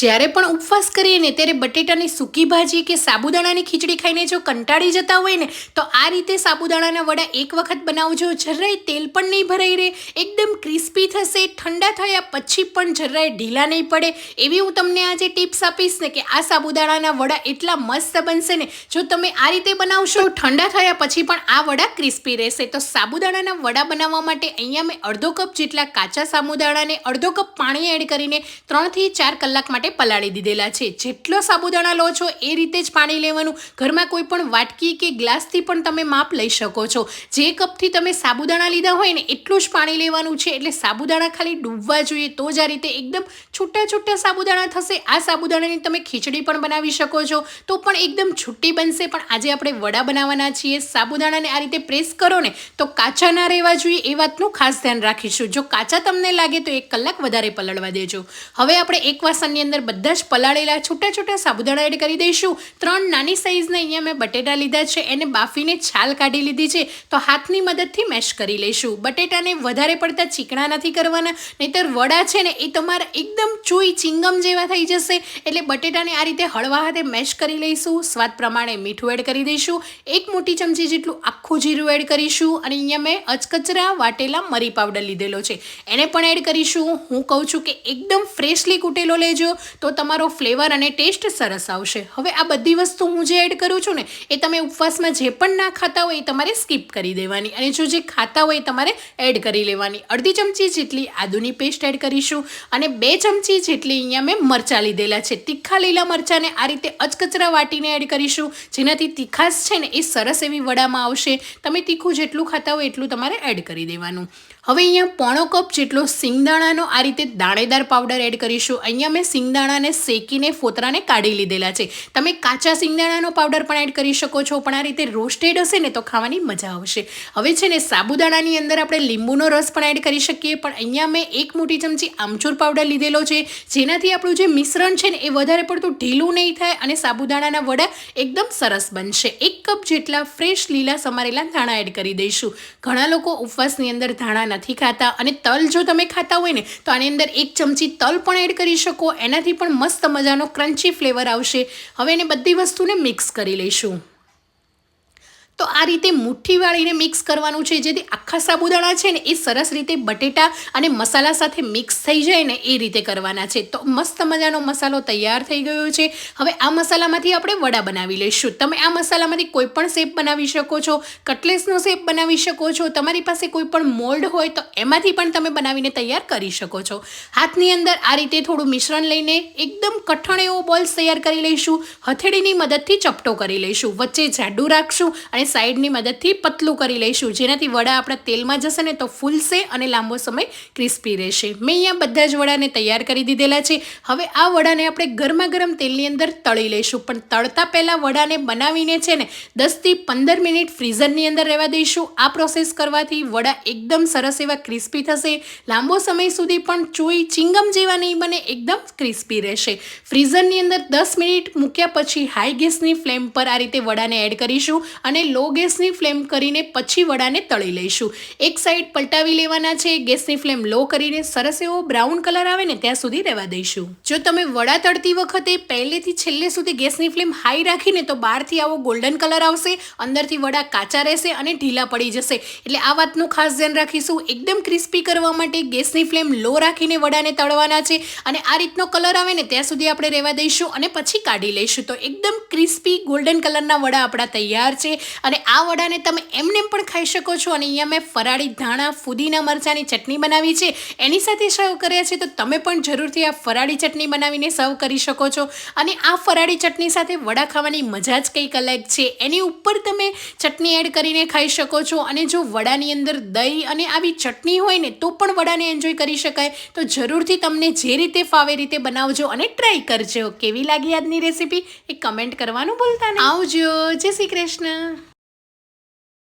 જ્યારે પણ ઉપવાસ કરીએ ને ત્યારે બટેટાની સૂકી ભાજી કે સાબુદાણાની ખીચડી ખાઈને જો કંટાળી જતા હોય ને, તો આ રીતે સાબુદાણાના વડા એક વખત બનાવજો. જરાય તેલ પણ નહીં ભરાઈ રહે. એકદમ ક્રિસ્પી થશે, ઠંડા થયા પછી પણ જરાય ઢીલા નહીં પડે. એવી હું તમને આજે ટિપ્સ આપીશ ને કે આ સાબુદાણાના વડા એટલા મસ્ત બનશે ને, જો તમે આ રીતે બનાવશો, ઠંડા થયા પછી પણ આ વડા ક્રિસ્પી રહેશે. તો સાબુદાણાના વડા બનાવવા માટે અહીંયા મેં અડધો કપ જેટલા કાચા સાબુદાણાને અડધો કપ પાણી એડ કરીને ત્રણથી ચાર કલાક માટે પલાળી દીધેલા છે. જેટલો સાબુદાણા લો છો એ રીતે જ પાણી લેવાનું. ઘરમાં કોઈ પણ વાટકી કે ગ્લાસથી પણ તમે માપ લઈ શકો છો. જે કપથી તમે સાબુદાણા લીધા હોય ને એટલું જ પાણી લેવાનું છે. એટલે સાબુદાણા ખાલી ડૂબવા જોઈએ તો જ આ રીતે એકદમ છૂટા છૂટા સાબુદાણા થશે. આ સાબુદાણાની તમે ખીચડી પણ બનાવી શકો છો. તો પણ એકદમ છૂટી બનશે. પણ આજે આપણે વડા બનાવવાના છીએ. સાબુદાણાને આ રીતે પ્રેસ કરો ને તો કાચા ના રહેવા જોઈએ એ વાતનું ખાસ ધ્યાન રાખીશું. જો કાચા તમને લાગે તો એક કલાક વધારે પલળવા દેજો. હવે આપણે એક વાસણની અંદર બધા જ પલાળેલા છૂટા છૂટા સાબુદાણા એડ કરી દઈશું. ત્રણ નાની સાઈઝના અહીંયા મેં બટેટા લીધા છે, એને બાફીને છાલ કાઢી લીધી છે. તો હાથની મદદથી મેશ કરી લઈશું. બટેટાને વધારે પડતા ચીકણા નથી કરવાના, નહીતર વડા છે ને એ તમારા એકદમ ચૂઈ ચિંગમ જેવા થઈ જશે. એટલે બટેટાને આ રીતે હળવા હાથે મેશ કરી લઈશું. સ્વાદ પ્રમાણે મીઠું એડ કરી દઈશું. એક મોટી ચમચી જેટલું આખું જીરું એડ કરીશું. અને અહીંયા મેં અચકચરા વાટેલા મરી પાવડર લીધેલો છે. એને પણ એડ કરીશું. હું કહું છું કે એકદમ ફ્રેશલી કૂટેલો લેજો. તો તમારો ફ્લેવર અને ટેસ્ટ સરસ આવશે. હવે આ બધી વસ્તુ હું જે એડ કરું છું ને, એ તમે ઉપવાસમાં જે પણ ના ખાતા હોય એ તમારે સ્કીપ કરી દેવાની. અને જો જે ખાતા હોય એ તમારે એડ કરી લેવાની. અડધી ચમચી જેટલી આદુની પેસ્ટ એડ કરીશું અને બે ચમચી જેટલી અહીંયા મેં મરચાં લીધેલા છે. તીખા લીલા મરચાંને આ રીતે અચકચરા વાટીને એડ કરીશું. જેનાથી તીખાશ છે ને એ સરસ એવી વડામાં આવશે. તમે તીખું જેટલું ખાતા હોય એટલું તમારે એડ કરી દેવાનું. હવે અહીંયા પોણો કપ જેટલો સિંગદાણાનો આ રીતે દાણેદાર પાવડર એડ કરીશું. અહીંયા મેં સિંગદાણાને શેકીને ફોતરાને કાઢી લીધેલા છે. તમે કાચા સિંગદાણાનો પાવડર પણ એડ કરી શકો છો, પણ આ રીતે રોસ્ટેડ હશે ને તો ખાવાની મજા આવશે. હવે છે ને સાબુદાણાની અંદર આપણે લીંબુનો રસ પણ એડ કરી શકીએ, પણ અહીંયા મેં એક મોટી ચમચી આમચૂર પાવડર લીધેલો છે. જેનાથી આપણું જે મિશ્રણ છે ને એ વધારે પડતું ઢીલું નહીં થાય અને સાબુદાણાના વડા એકદમ સરસ બનશે. એક કપ જેટલા ફ્રેશ લીલા સમારેલા ધાણા એડ કરી દઈશું. ઘણા લોકો ઉપવાસની અંદર ધાણા નથી ખાતા અને તલ જો તમે ખાતા હોય ને, તો આની અંદર એક ચમચી તલ પણ એડ કરી શકો. એનાથી પણ મસ્ત મજાનો ક્રન્ચી ફ્લેવર આવશે. હવે એને બધી વસ્તુને મિક્સ કરી લઈશું. આ રીતે મુઠ્ઠી વાળીને મિક્સ કરવાનું છે. જેથી આખા સાબુદાણા છે ને એ સરસ રીતે બટેટા અને મસાલા સાથે મિક્સ થઈ જાય ને એ રીતે કરવાના છે. તો મસ્ત મજાનો મસાલો તૈયાર થઈ ગયો છે. હવે આ મસાલામાંથી આપણે વડા બનાવી લઈશું. તમે આ મસાલામાંથી કોઈ પણ શેપ બનાવી શકો છો, કટલેસનો શેપ બનાવી શકો છો, તમારી પાસે કોઈ પણ મોલ્ડ હોય તો એમાંથી પણ તમે બનાવીને તૈયાર કરી શકો છો. હાથની અંદર આ રીતે થોડું મિશ્રણ લઈને એકદમ કઠણ એવો બોલ્સ તૈયાર કરી લઈશું. હથેળીની મદદથી ચપટો કરી લઈશું. વચ્ચે જાડું રાખશું અને સાઈડની મદદથી પતલું કરી લઈશું. જેનાથી વડા આપણા તેલમાં જશે ને તો ફૂલશે અને લાંબો સમય ક્રિસ્પી રહેશે. મેં અહીંયા બધા જ વડાને તૈયાર કરી દીધેલા છે. હવે આ વડાને આપણે ગરમા ગરમ તેલની અંદર તળી લઈશું. પણ તળતા પહેલાં વડાને બનાવીને છે ને દસથી પંદર મિનિટ ફ્રીઝરની અંદર રહેવા દઈશું. આ પ્રોસેસ કરવાથી વડા એકદમ સરસ એવા ક્રિસ્પી થશે. લાંબો સમય સુધી પણ ચોઈ ચિંગમ જેવા નહીં બને, એકદમ ક્રિસ્પી રહેશે. ફ્રીઝરની અંદર દસ મિનિટ મૂક્યા પછી હાઈ ગેસની ફ્લેમ પર આ રીતે વડાને એડ કરીશું અને લો ગેસની ફ્લેમ કરીને પછી વડાને તળી લઈશું. એક સાઈડ પલટાવી લેવાના છે, ગેસની ફ્લેમ લો કરીને સરસ એવો બ્રાઉન કલર આવે ને ત્યાં સુધી રહેવા દઈશું. જો તમે વડા તળતી વખતે પહેલેથી છેલ્લે સુધી ગેસની ફ્લેમ હાઈ રાખીને તો બહારથી આવો ગોલ્ડન કલર આવશે, અંદરથી વડા કાચા રહેશે અને ઢીલા પડી જશે. એટલે આ વાતનું ખાસ ધ્યાન રાખીશું. એકદમ ક્રિસ્પી કરવા માટે ગેસની ફ્લેમ લો રાખીને વડાને તળવાના છે અને આ રીતનો કલર આવે ને ત્યાં સુધી આપણે રહેવા દઈશું અને પછી કાઢી લઈશું. તો એકદમ ક્રિસ્પી ગોલ્ડન કલરના વડા આપણા તૈયાર છે અને આ વડાને તમે એમને પણ ખાઈ શકો છો. અને અહીંયા મેં ફરાળી ધાણા, ફુદીના મરચાંની ચટણી બનાવી છે. એની સાથે સર્વ કર્યા છે તો તમે પણ જરૂરથી આ ફરાળી ચટણી બનાવીને સર્વ કરી શકો છો. અને આ ફરાળી ચટણી સાથે વડા ખાવાની મજા જ કંઈક અલગ છે. એની ઉપર તમે ચટણી એડ કરીને ખાઈ શકો છો. અને જો વડાની અંદર દહીં અને આવી ચટણી હોય ને તો પણ વડાને એન્જોય કરી શકાય. તો જરૂરથી તમને જે રીતે ફાવે રીતે બનાવજો અને ટ્રાય કરજો. કેવી લાગી આજની રેસીપી એ કમેન્ટ કરવાનું ભૂલતા નહીં. આવજો. જય શ્રી કૃષ્ણ.